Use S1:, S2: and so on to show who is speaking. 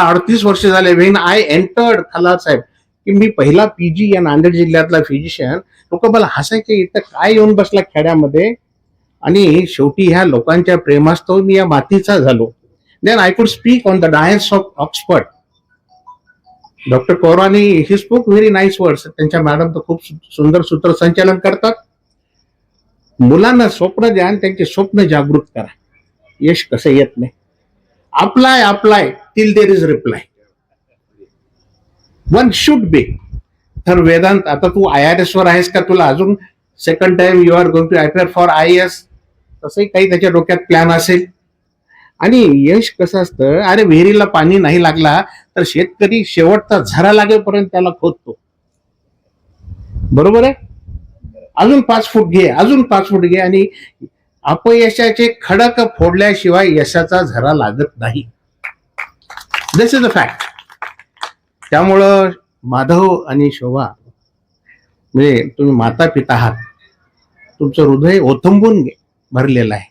S1: अडतीस वर्ष झाले. वेन आय एंटर्ड खलार साहेब की मी पहिला पीजी या नांदेड जिल्ह्यातला फिजिशियन लोक मला हसायचे इथं काय येऊन बसला खेड्यामध्ये? आणि शेवटी ह्या लोकांच्या प्रेमास्तव मी या मातीचा झालो. Then I could speak on the dais of Oxford doctor Kaurani he spoke very nice words त्यांच्या मॅडम तर खूप सुंदर सुंदर सूत्रसंचालन करतात. मुलांना स्वप्न द्या आणि त्यांचे स्वप्न जागृत करा. यश कसं येत नाही? Apply apply till there is reply one should be तर वेदांत आता तू आय आर एस वर आहेस का तुला? अजून second time you are going to appear for I S तसंही काही त्याच्या डोक्यात प्लॅन असेल. आणि यश कसं असतं? अरे विहिरीला पाणी नाही लागला तर शेतकरी शेवटचा झरा लागेपर्यंत त्याला खोदतो. बरोबर आहे? अजून पाच फूट घे अजून पाच फूट घे आणि अपयशाचे खडक फोडल्याशिवाय यशाचा झरा लागत नाही. दिस इज अ फॅक्ट त्यामुळं माधव आणि शोभा म्हणजे तुम्ही माता पिता आहात. तुमचं हृदय ओथंबून भरलेलं आहे.